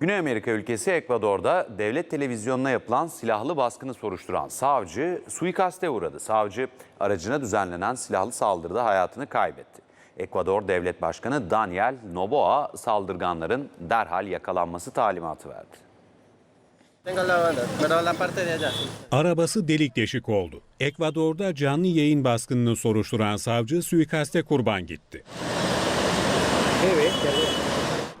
Güney Amerika ülkesi Ekvador'da devlet televizyonuna yapılan silahlı baskını soruşturan savcı suikaste uğradı. Savcı aracına düzenlenen silahlı saldırıda hayatını kaybetti. Ekvador Devlet Başkanı Daniel Noboa saldırganların derhal yakalanması talimatı verdi. Arabası delik deşik oldu. Ekvador'da canlı yayın baskınını soruşturan savcı suikaste kurban gitti.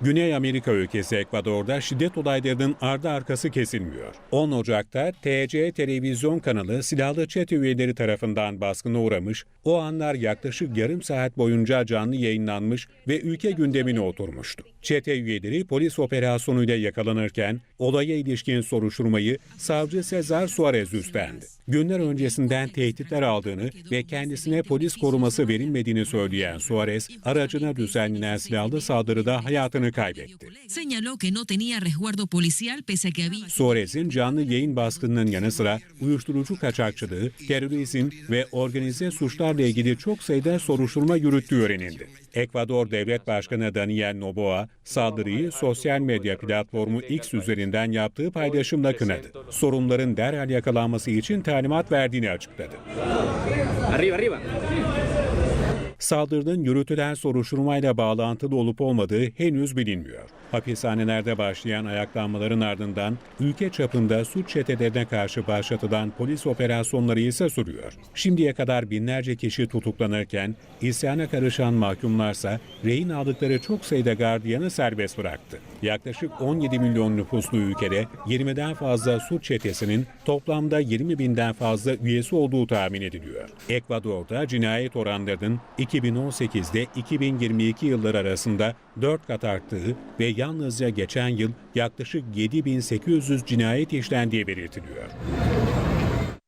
Güney Amerika ülkesi Ekvador'da şiddet olaylarının ardı arkası kesilmiyor. 10 Ocak'ta TC televizyon kanalı silahlı çete üyeleri tarafından baskına uğramış, o anlar yaklaşık yarım saat boyunca canlı yayınlanmış ve ülke gündemine oturmuştu. Çete üyeleri polis operasyonuyla yakalanırken olaya ilişkin soruşturmayı savcı Cesar Suarez üstlendi. Günler öncesinden tehditler aldığını ve kendisine polis koruması verilmediğini söyleyen Suarez, aracına düzenlenen silahlı saldırıda hayatını kaybetti. Suarez'in canlı yayın baskınının yanı sıra uyuşturucu kaçakçılığı, terörizm ve organize suçlarla ilgili çok sayıda soruşturma yürüttüğü öğrenildi. Ekvador Devlet Başkanı Daniel Noboa, saldırıyı sosyal medya platformu X üzerinden yaptığı paylaşımla kınadı. Sorunların derhal yakalanması için talimat verdiğini açıkladı. Arriba, arriba. Saldırının yürütülen soruşturmayla bağlantılı olup olmadığı henüz bilinmiyor. Hapishanelerde başlayan ayaklanmaların ardından ülke çapında suç çetelerine karşı başlatılan polis operasyonları ise sürüyor. Şimdiye kadar binlerce kişi tutuklanırken isyana karışan mahkumlarsa rehin aldıkları çok sayıda gardiyanı serbest bıraktı. Yaklaşık 17 milyon nüfuslu ülkede 20'den fazla suç çetesinin toplamda 20 binden fazla üyesi olduğu tahmin ediliyor. Ekvador'da cinayet oranlarının 2018'de 2022 yılları arasında 4 kat arttığı ve yalnızca geçen yıl yaklaşık 7800 cinayet işlendiği belirtiliyor.